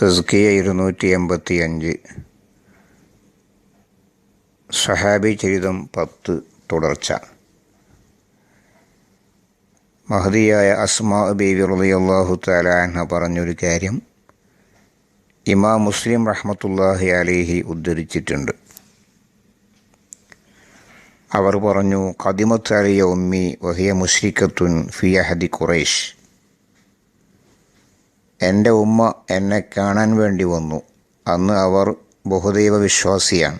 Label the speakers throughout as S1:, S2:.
S1: തസ്കിയ ഇരുന്നൂറ്റി എൺപത്തി അഞ്ച് സഹാബി ചരിതം പത്ത് തുടർച്ച. മഹദിയായ അസ്മാ ബീവി റളിയല്ലാഹു തആല അൻഹ പറഞ്ഞൊരു കാര്യം ഇമാം മുസ്ലിം റഹ്മത്തുല്ലാഹി അലൈഹി ഉദ്ധരിച്ചിട്ടുണ്ട്. അവർ പറഞ്ഞു കദിമത്ത് അലിയ ഉമ്മി വഹിയ മുഷ്രിക്കത്തുൻ ഫി അഹദി ഖുറൈഷ് എന്റെ ഉമ്മ എന്നെ കാണാൻ വേണ്ടി വന്നു. അന്ന് അവർ ബഹുദൈവ വിശ്വാസിയാണ്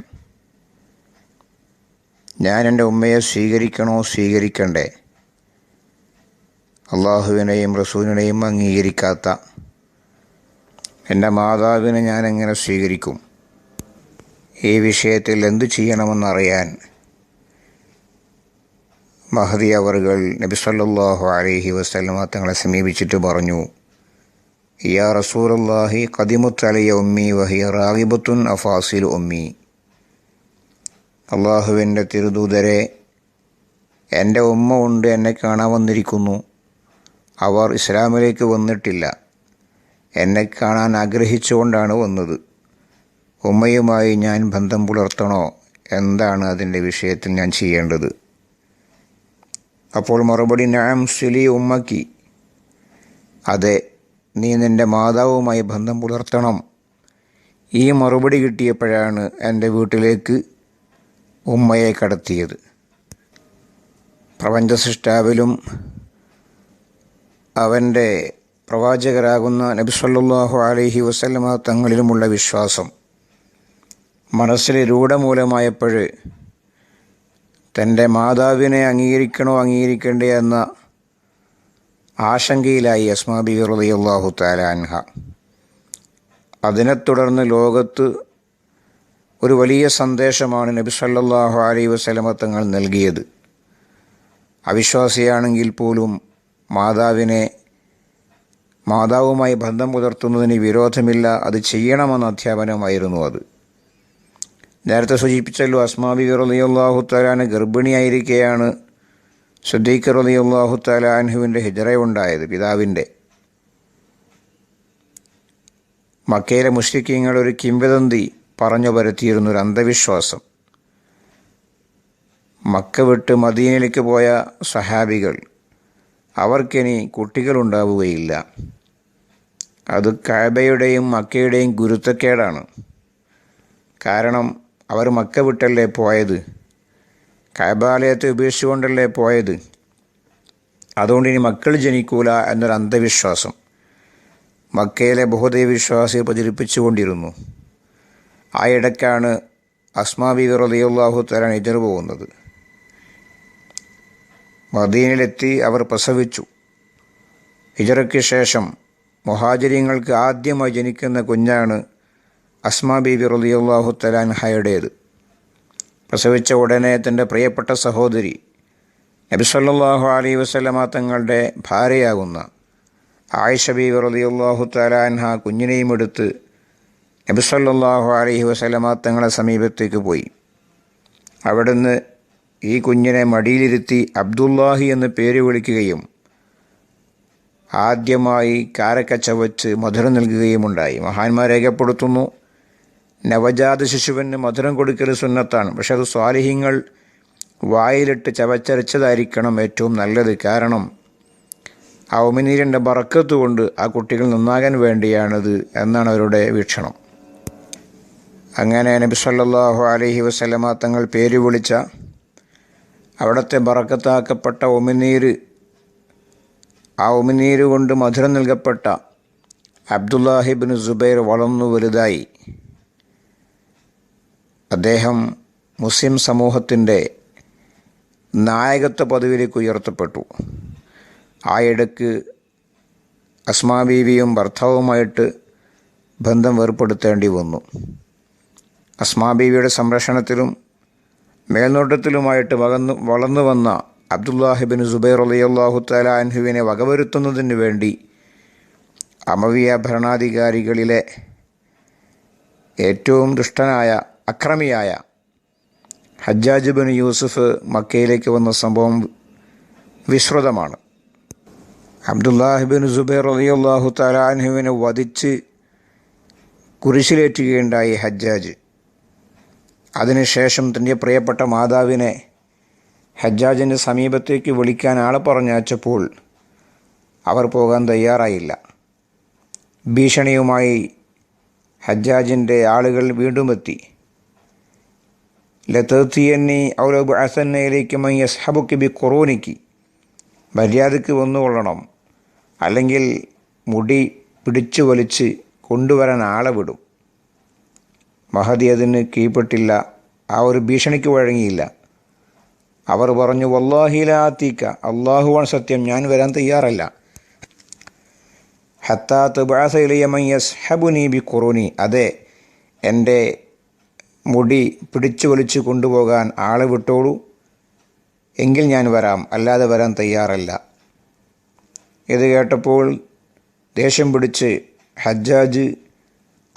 S1: ഞാൻ എന്റെ ഉമ്മയെ സ്വീകരിക്കണോ സ്വീകരിക്കണ്ടേ? അള്ളാഹുവിനെയും റസൂലിനെയും അംഗീകരിക്കാത്ത എന്റെ മാതാവിനെ ഞാൻ എങ്ങനെ സ്വീകരിക്കും? ഈ വിഷയത്തിൽ എന്തു ചെയ്യണമെന്നറിയാൻ മഹദി അവറുകൾ നബി അലഹി വസല്ലമ തങ്ങളെ സമീപിച്ചിട്ട് പറഞ്ഞു. യാ റസൂലല്ലാഹി കദിമുത്തലയ ഉമ്മി വഹിയ റാഗിബത്തുൻ അഫാസിൽ ഉമ്മി. അള്ളാഹുവിന്റെ തിരുദൂതരെ എന്റെ ഉമ്മ ഉണ്ട് എന്നെ കാണാൻ വന്നിരിക്കുന്നു. അവർ ഇസ്ലാമിലേക്ക് വന്നിട്ടില്ല. എന്നെ കാണാൻ ആഗ്രഹിച്ചുകൊണ്ടാണ് വന്നത്. ഉമ്മയുമായി ഞാൻ ബന്ധം പുലർത്തണോ? എന്താണ് അതിന്റെ വിഷയത്തിൽ ഞാൻ ചെയ്യേണ്ടത്? അപ്പോൾ മറുപടി നാം സിലി ഉമ്മക്കി. അതെ നീ നിന്റെ മാതാവുമായി ബന്ധം പുലർത്തണം. ഈ മറുപടി കിട്ടിയപ്പോഴാണ് എന്റെ വീട്ടിലേക്ക് ഉമ്മയെ കടത്തിയത്. പ്രപഞ്ച സൃഷ്ടാവിലും അവന്റെ പ്രവാചകരാകുന്ന നബി സല്ലല്ലാഹു അലൈഹി വസല്ലമ തങ്ങളിലുമുള്ള വിശ്വാസം. മനസ്സിൽ രൂഢമൂലമായപ്പോൾ തന്റെ മാതാവിനെ അംഗീകരിക്കണോ അംഗീകരിക്കണ്ടേ എന്ന ആശങ്കയിലായി അസ്മാ ബി റളിയല്ലാഹു തആല അൻഹ. അതിനെ തുടർന്ന് ലോകത്ത് ഒരു വലിയ സന്ദേശമാണ് നബി സല്ലല്ലാഹു അലൈഹി വസല്ലമ തങ്ങൾ നൽകിയത്. അവിശ്വാസിയാണെങ്കിൽ പോലും മാതാവിനെ മാതാവുമായി ബന്ധം പുലർത്തുന്നതിന് വിരോധമില്ല അത് ചെയ്യണമെന്ന അധ്യാപനമായിരുന്നു അത്. നേരത്തെ സൂചിപ്പിച്ചല്ലോ അസ്മാബി റളിയല്ലാഹു തആലാന് ഗർഭിണിയായിരിക്കെയാണ് സുദ്ദീഖ് റളിയല്ലാഹു തആല അൻഹുവിന്റെ ഹിജറയുണ്ടായത് പിതാവിന്റെ മക്കയിലെ മുഷ്രിക്കീങ്ങൾ ഒരു കിംവദന്തി പറഞ്ഞു പരത്തിയിരുന്ന ഒരു അന്ധവിശ്വാസം. മക്ക വിട്ട് മദീനയിലേക്ക് പോയ സഹാബികൾ അവർക്കിനി കുട്ടികളുണ്ടാവുകയില്ല. അത് കാബയുടെയും മക്കയുടെയും ഗുരുത്തക്കേടാണ് കാരണം അവർ മക്ക വിട്ടല്ലേ പോയത്? കാബാലയത്തെ ഉപേക്ഷിച്ചുകൊണ്ടല്ലേ പോയത്? അതുകൊണ്ട് ഇനി മക്കൾ ജനിക്കൂല എന്നൊരു അന്ധവിശ്വാസം. മക്കയിലെ ബഹുദൈവ വിശ്വാസിയെ പ്രചരിപ്പിച്ചുകൊണ്ടിരുന്നു. ആ ഇടയ്ക്കാണ് അസ്മാബി റളിയല്ലാഹു തരാൻ എതിർ പോകുന്നത്. മദീനിലെത്തി അവർ പ്രസവിച്ചു. ഹിജറയ്ക്ക് ശേഷം മൊഹാചര്യങ്ങൾക്ക് ആദ്യമായി ജനിക്കുന്ന കുഞ്ഞാണ് അസ്മാ ബീബി റളിയല്ലാഹു തലാൻഹയുടേത് പ്രസവിച്ച ഉടനെ തന്റെ പ്രിയപ്പെട്ട സഹോദരി നബി സല്ലല്ലാഹു വസ്ലമ തങ്ങളുടെ ഭാര്യയാകുന്ന ആയിഷ വറുദിയുള്ളാഹു റളിയല്ലാഹു തലാൻഹ കുഞ്ഞിനെയും എടുത്ത് നബി സല്ലല്ലാഹു അലൈഹി വസല്ലമ തങ്ങളെ സമീപത്തേക്ക് പോയി. അവിടുന്ന് ഈ കുഞ്ഞിനെ മടിയിലിരുത്തി അബ്ദുല്ലാഹി എന്ന് പേര് വിളിക്കുകയും ആദ്യമായി കാരക്കച്ചവച്ച് മധുരം നൽകുകയുമുണ്ടായി. മഹാന്മാർ രേഖപ്പെടുത്തുന്നു നവജാത ശിശുവിന് മധുരം കൊടുക്കൽ സുന്നത്താണ്. പക്ഷെ അത് സ്വാലിഹ്യങ്ങൾ വായിലിട്ട് ചവച്ചരച്ചതായിരിക്കണം ഏറ്റവും നല്ലത്. കാരണം ആ ബറക്കത്ത് കൊണ്ട് ആ കുട്ടികൾ നന്നാകാൻ വേണ്ടിയാണിത് എന്നാണ് അവരുടെ വീക്ഷണം. അങ്ങനെ നബി സല്ലാഹു അലഹി വസല്ലമ തങ്ങൾ പേര് വിളിച്ച അവിടുത്തെ ബറക്കത്താക്കപ്പെട്ട ഉമിനീര് ആ ഉമിനീര് കൊണ്ട് മധുരം നൽകപ്പെട്ട അബ്ദുല്ലാഹിബിൻ സുബൈർ വളർന്നു വലുതായി. അദ്ദേഹം മുസ്ലിം സമൂഹത്തിന്റെ നായകത്വ പദവിയിലേക്ക് ഉയർത്തപ്പെട്ടു. ആ അസ്മാ ബീവിയും ഭർത്താവുമായിട്ട് ബന്ധം വേർപ്പെടുത്തേണ്ടി വന്നു. അസ്മാ ബീവിയുടെ സംരക്ഷണത്തിലും മേൽനോട്ടത്തിലുമായിട്ട് വകന്നു വളർന്നു വന്ന അബ്ദുല്ലാഹിബിൻ സുബൈർ അലിയല്ലാഹു തലാൻഹുവിനെ വകവരുത്തുന്നതിന് വേണ്ടി അമവിയ ഭരണാധികാരികളിലെ ഏറ്റവും ദുഷ്ടനായ അക്രമിയായ ഹജ്ജാജ് ബിൻ യൂസുഫ് മക്കയിലേക്ക് വന്ന സംഭവം വിശ്രുതമാണ് അബ്ദുല്ലാഹിബിൻ സുബൈർ അലിയല്ലാഹു തലാൻഹുവിനെ വധിച്ച് കുരിശിലേറ്റുകയുണ്ടായി ഹജ്ജാജ്. അതിനുശേഷം തന്റെ പ്രിയപ്പെട്ട മാതാവിനെ ഹജ്ജാജിന്റെ സമീപത്തേക്ക് വിളിക്കാൻ ആളെ പറഞ്ഞയച്ചപ്പോൾ അവർ പോകാൻ തയ്യാറായില്ല. ഭീഷണിയുമായി ഹജ്ജാജിന്റെ ആളുകൾ വീണ്ടും എത്തി. ലത്തീയന്നി ഔലബ് അസന്നയിലേക്ക് മൈ യസ്ഹബുക്ക് ബി കൊറോനിക്ക് മര്യാദയ്ക്ക് വന്നുകൊള്ളണം. അല്ലെങ്കിൽ മുടി പിടിച്ചു വലിച്ച് കൊണ്ടുവരാൻ ആളെ വിടും. മഹദി അതിന് കീഴ്പ്പെട്ടില്ല. ആ ഒരു ഭീഷണിക്ക് വഴങ്ങിയില്ല. അവർ പറഞ്ഞു വല്ലാഹിലാത്തീക്ക അള്ളാഹുവാൻ സത്യം. ഞാൻ വരാൻ തയ്യാറല്ല. ഹത്താത്ത് ബാസയിലയമയ്യസ് ഹബുനി ബി കുറോനി അതെ എന്റെ മുടി പിടിച്ചു വലിച്ചു കൊണ്ടുപോകാൻ ആളെ വിട്ടോളൂ. എങ്കിൽ ഞാൻ വരാം. അല്ലാതെ വരാൻ തയ്യാറല്ല. ഇത് കേട്ടപ്പോൾ ദേഷ്യം പിടിച്ച് ഹജ്ജാജ്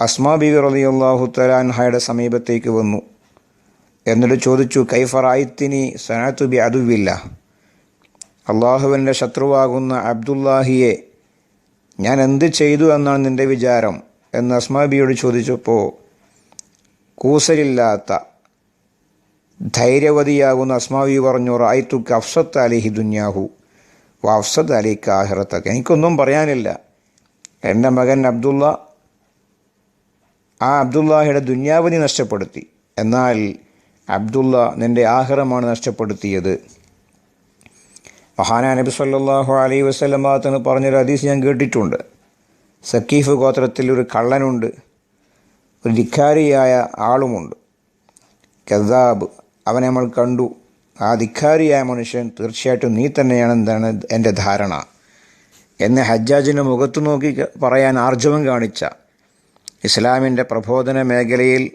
S1: അസ്മാ റളിയല്ലാഹു തലാൻഹയുടെ സമീപത്തേക്ക് വന്നു. എന്നിട്ട് ചോദിച്ചു കൈഫറായിത്തിനി സനാത്തു ബി അതുവില്ല അള്ളാഹുവിന്റെ ശത്രുവാകുന്ന അബ്ദുല്ലാഹിയെ ഞാൻ എന്ത് ചെയ്തു എന്നാണ് നിന്റെ വിചാരം? എന്ന് അസ്മാബിയോട് ചോദിച്ചപ്പോൾ കൂസലില്ലാത്ത ധൈര്യവതിയാകുന്ന അസ്മാവി പറഞ്ഞു റായിത്തുക്ക് അഫ്സത്ത് അലിഹി ദുന്യാഹു വ അഫ്സത്ത് അലി കാഹിറത്തൊക്കെ എനിക്കൊന്നും പറയാനില്ല. എന്റെ മകൻ അബ്ദുള്ള ആ അബ്ദുല്ലാഹിയുടെ ദുന്യാവതി നഷ്ടപ്പെടുത്തി. എന്നാൽ അബ്ദുള്ള നിന്റെ ആഹിറമാണ് നഷ്ടപ്പെടുത്തിയത്. മഹാന നബി സല്ലാഹു അലൈ വസ്ലമാത്തിന് പറഞ്ഞൊരു ഹദീസ് ഞാൻ കേട്ടിട്ടുണ്ട്. സക്കീഫ് ഗോത്രത്തിൽ ഒരു കള്ളനുണ്ട്. ഒരു ധിക്കാരിയായ ആളുമുണ്ട്. കദാബ് അവനെ നമ്മൾ കണ്ടു. ആ ധിക്കാരിയായ മനുഷ്യൻ തീർച്ചയായിട്ടും നീ തന്നെയാണെന്നാണ് എന്റെ ധാരണ. എന്നെ ഹജ്ജാജിന്റെ മുഖത്ത് നോക്കി പറയാൻ ആർജവം കാണിച്ച ഇസ്ലാമിന്റെ പ്രബോധന മേഖലയിൽ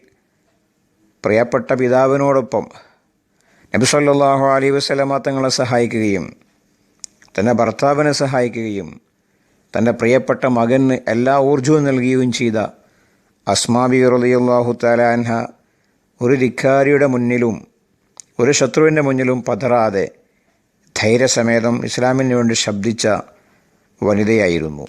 S1: പ്രിയപ്പെട്ട പിതാവിനോടൊപ്പം നബി സല്ലാഹു അലൈ വസ്ലമ തങ്ങളെ സഹായിക്കുകയും തന്റെ ഭർത്താവിനെ സഹായിക്കുകയും തന്റെ പ്രിയപ്പെട്ട മകന് എല്ലാ ഊർജവും നൽകുകയും ചെയ്ത അസ്മാബി റളിയല്ലാഹു താലാൻഹ ഒരു ധിക്കാരിയുടെ മുന്നിലും ഒരു ശത്രുവിന്റെ മുന്നിലും പതറാതെ ധൈര്യസമേതം ഇസ്ലാമിന് വേണ്ടി ശബ്ദിച്ച വനിതയായിരുന്നു.